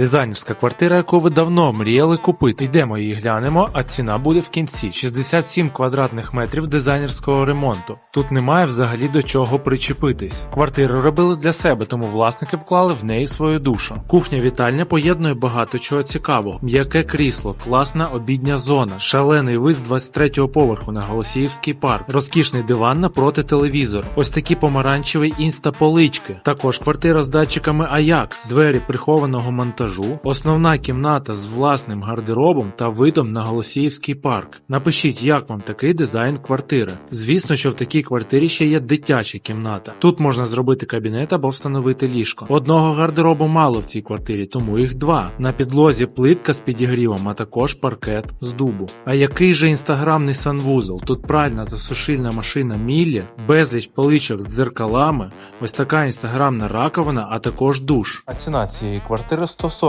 Дизайнерська квартира, яку ви давно мріяли купити. Йдемо її глянемо, а ціна буде в кінці. 67 квадратних метрів дизайнерського ремонту. Тут немає взагалі до чого причепитись. Квартиру робили для себе, тому власники вклали в неї свою душу. Кухня-вітальня поєднує багато чого цікавого. М'яке крісло, класна обідня зона, шалений вид з 23-го поверху на Голосіївський парк, розкішний диван напроти телевізору. Ось такі помаранчеві інста-полички. Також квартира з датчиками Ajax, двері прихованого монтажу, основна кімната з власним гардеробом та видом на Голосіївський парк. Напишіть, як вам такий дизайн квартири. Звісно, що в такій квартирі ще є дитяча кімната. Тут можна зробити кабінет або встановити ліжко. Одного гардеробу мало в цій квартирі, тому їх два. На підлозі плитка з підігрівом, а також паркет з дубу. А який же інстаграмний санвузол? Тут пральна та сушильна машина Міллі, безліч поличок з дзеркалами, ось така інстаграмна раковина, а також душ. А ціна цієї квартири 140